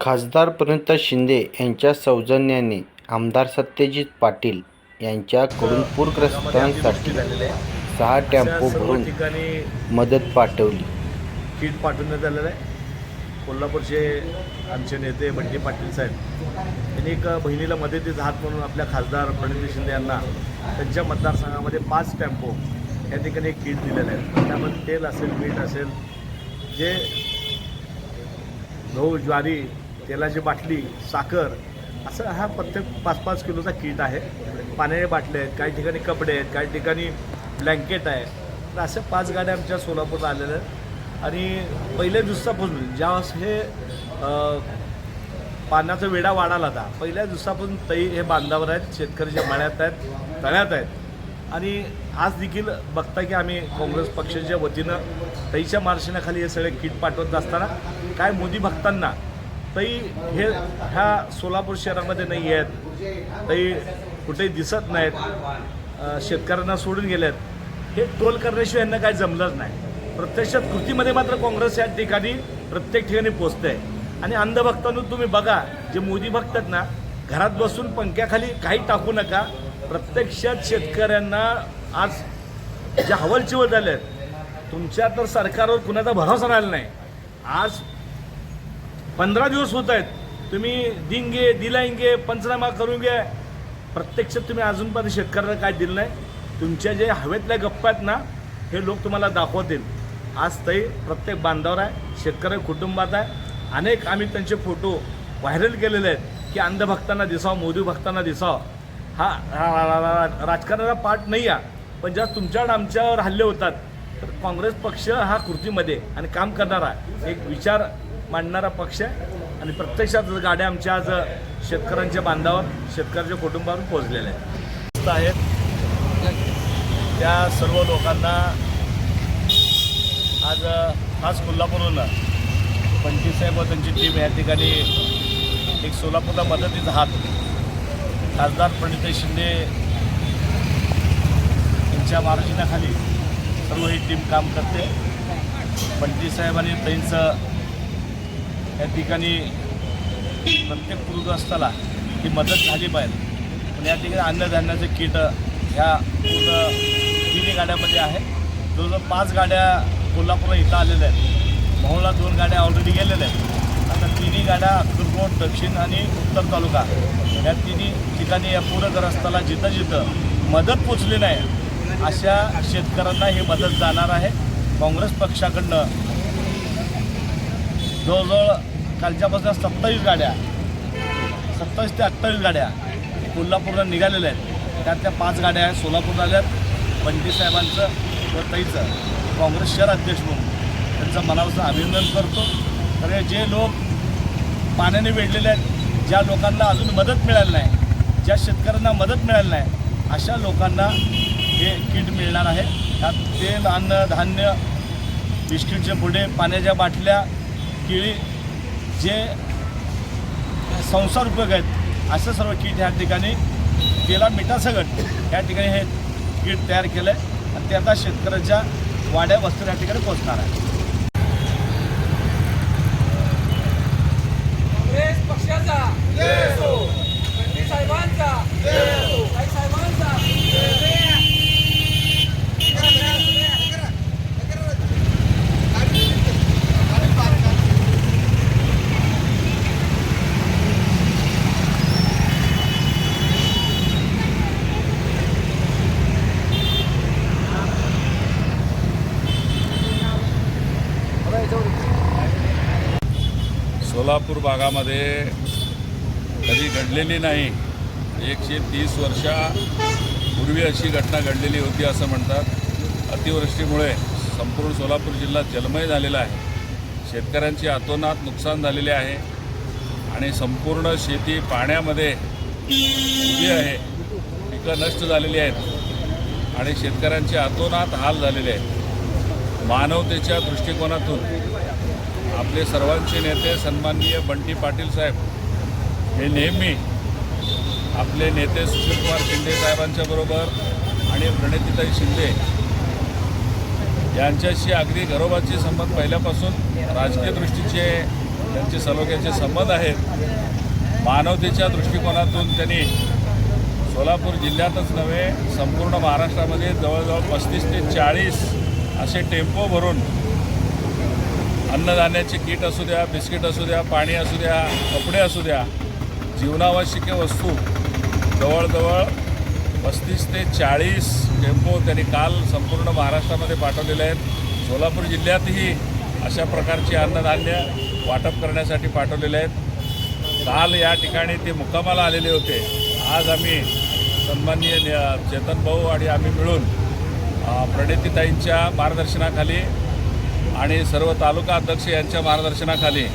खासदार प्रणिता शिंदे यांच्या सौजन्याने आमदार सत्यजित पाटील यांच्याकडून पूरग्रस्तांसाठी सहा टेम्पो सर्व भरून ठिकाणी मदत पाठवली. किट पाठवण्यात आलेलं आहे. कोल्हापूरचे आमचे नेते बंटी पाटील साहेब यांनी एक बहिणीला मदतीचा हात म्हणून आपल्या खासदार प्रणिती शिंदे यांना त्यांच्या मतदारसंघामध्ये पाच टेम्पो या ठिकाणी एक किट दिलेलं आहे. त्यामध्ये तेल असेल मीठ असेल जे गहू ज्वारी तेलाची बाटली साखर असं हा प्रत्येक पाच पाच किलोचा किट आहे. पाण्याचे बाटले आहेत काही ठिकाणी कपडे आहेत काही ठिकाणी ब्लँकेट आहे. तर अशा पाच गाड्या आमच्या सोलापूरला आलेल्या आहेत. आणि पहिल्या दिवसापासून ज्यावेळेस हे पाण्याचा वेढा वाढाला होता पहिल्या दिवसापासून तई हे बांधावर आहेत शेतकऱ्याच्या मळ्यात आहेत तळ्यात आहेत. आणि आज देखील बघता की आम्ही काँग्रेस पक्षाच्या वतीनं तईच्या मार्शनाखाली हे सगळे किट पाठवत असताना काय मोदी भक्तांना तई हे ह्या सोलापूर शहरामध्ये नाही आहेत. तई कुठेही दिसत नाहीत. शेतकऱ्यांना सोडून गेल्यात हे टोल करण्याशिवाय यांना काय जमलंच नाही. प्रत्यक्षात कृतीमध्ये मात्र काँग्रेस या ठिकाणी प्रत्येक ठिकाणी पोचते आणि अंधभक्तांनो तुम्ही बघा जे मोदी भक्त आहेत ना घरात बसून पंख्याखाली काही टाकू नका. प्रत्यक्षात शेतकऱ्यांना आज जे हवलचिवल झाले आहेत तुमच्या तर सरकारवर कुणाचा भरोसा राहिला नाही. आज पंधरा दिवस होत आहेत. तुम्ही दिंगे दिलायंगे पंचनामा करून घ्या. प्रत्यक्षात तुम्ही अजूनपर्यंत शेतकऱ्याला काय दिलं नाही. तुमच्या जे हवेतल्या गप्पा आहेत ना हे लोक तुम्हाला दाखवतील. आज तरी प्रत्येक बांधावर आहे शेतकरी कुटुंबात आहे. अनेक आम्ही त्यांचे फोटो व्हायरल केलेले आहेत की अंधभक्तांना दिसावं मोदी भक्तांना दिसावं. हा हा- राजकारणाचा पार्ट नाही आहे पण ज्या तुमच्यावर आमच्यावर हल्ले होतात तर काँग्रेस पक्ष हा कृतीमध्ये आणि काम करणारा एक विचार मांडणारा पक्ष आहे. आणि प्रत्यक्षात गाड्या आमच्या आज शेतकऱ्यांच्या बांधावर शेतकऱ्याच्या कुटुंबावर पोहोचलेल्या आहेत. आहेत. त्या सर्व लोकांना आज खास कोल्हापूरहून पंचवीसाहेब व त्यांची टीम या ठिकाणी एक सोलापूरला मदतीचा हात खासदार प्रणिता शिंदे यांच्या मार्जिनाखाली सर्व ही टीम काम करते. पंटी साहेबांनी त्यांचं या ठिकाणी प्रत्येक पूरग्रस्ताला ही मदत झाली पाहिजे. पण या ठिकाणी अन्नधान्याचं किट ह्या पूर्ण तिन्ही गाड्यामध्ये आहे. जवळजवळ पाच गाड्या कोल्हापूर इथं आलेल्या आहेत. मोहला दोन गाड्या ऑलरेडी गेलेल्या आहेत. आता तिन्ही गाड्या अक्कलकोट दक्षिण आणि उत्तर तालुका या तिन्ही ठिकाणी या पूरग्रस्ताला जिथं जिथं मदत पोचली नाही अशा शेतकऱ्यांना ही मदत जाणार आहे. काँग्रेस पक्षाकडनं जवळजवळ कालच्यापासून सत्तावीस गाड्या सत्तावीस ते अठ्ठावीस गाड्या कोल्हापूरला निघालेल्या आहेत. त्यातल्या पाच गाड्या आहेत. सोलापूरला आल्या आहेत बंटी साहेबांचं व ताईचं. काँग्रेस शहर अध्यक्ष म्हणून. त्यांचं मनापासून अभिनंदन करतो. तर हे जे लोक पाण्याने वेढलेले आहेत ज्या लोकांना अजून मदत मिळाली नाही ज्या शेतकऱ्यांना मदत मिळाली नाही अशा लोकांना हे किट मिळणार आहे. त्यात तेल अन्न धान्य बिस्किटचे पुढे पाण्याच्या बाटल्या केळी जे संसार उपयोग आहेत असं सर्व किट ह्या ठिकाणी तेला मिठासकट या ठिकाणी हे किट तयार केलं आहे आणि ते आता शेतकऱ्याच्या वाड्या वस्तू या ठिकाणी पोहोचणार आहे काँग्रेस पक्षाचा पंडित साहेबांचा ताई साहेबांचा सोलापूर भागामध्ये कधी घडलेली नाही. एकशे तीस वर्षापूर्वी अशी घटना घडलेली होती असं म्हणतात. अतिवृष्टीमुळे संपूर्ण सोलापूर जिल्हा जलमय झालेला आहे. शेतकऱ्यांची अतोनात नुकसान झालेले आहे. आणि संपूर्ण शेती पाण्यामध्ये उभी आहे. पिकं नष्ट झालेली आहेत. आणि शेतकऱ्यांचे अतोनात हाल झालेले आहेत. मानवतेच्या दृष्टिकोनातून आपले सर्वांचे नेते सन्माननीय बंटी पाटील साहेब हे नेहमी आपले नेते सुशीलकुमार शिंदे साहेबांच्याबरोबर आणि प्रणितीताई शिंदे यांच्याशी अगदी घरोबाचे संबंध पहिल्यापासून राजकीय दृष्टीचे त्यांचे सलोख्याचे संबंध आहेत. मानवतेच्या दृष्टिकोनातून त्यांनी सोलापूर जिल्ह्यातच नव्हे संपूर्ण महाराष्ट्रामध्ये जवळजवळ पस्तीस ते चाळीस असे टेम्पो भरून अन्नधान्याची किट असू द्या बिस्किट असू द्या पाणी असू द्या कपडे असू द्या जीवनावश्यक वस्तू जवळजवळ पस्तीस ते चाळीस टेम्पो त्यांनी काल संपूर्ण महाराष्ट्रामध्ये पाठवलेले आहेत. सोलापूर जिल्ह्यातही अशा प्रकारची अन्नधान्य वाटप करण्यासाठी पाठवलेले आहेत. काल या ठिकाणी ते मुक्कामाला आलेले होते. आज आम्ही सन्माननीय चेतन भाऊ आणि आम्ही मिळून प्रणितीताईंच्या मार्गदर्शनाखाली आणि सर्व तालुका अध्यक्ष यांच्या मार्गदर्शनाखाली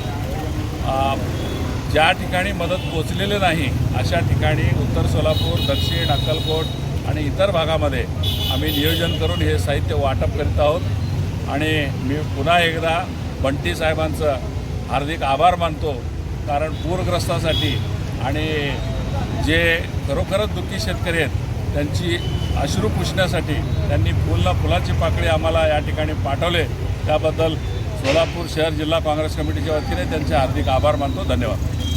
ज्या ठिकाणी मदत पोचलेली नाही अशा ठिकाणी उत्तर सोलापूर दक्षिण अक्कलकोट आणि इतर भागामध्ये आम्ही नियोजन करून हे साहित्य वाटप करीत आहोत. आणि मी पुन्हा एकदा बंटी साहेबांचं हार्दिक आभार मानतो कारण पूरग्रस्तासाठी आणि जे खरोखरच दुःखी शेतकरी आहेत त्यांची अश्रू पुसण्यासाठी त्यांनी फुलला फुलाची पाकळी आम्हाला या ठिकाणी पाठवले. त्याबद्दल सोलापूर शहर जिल्हा काँग्रेस कमिटीच्या वतीने त्यांचे हार्दिक आभार मानतो. धन्यवाद.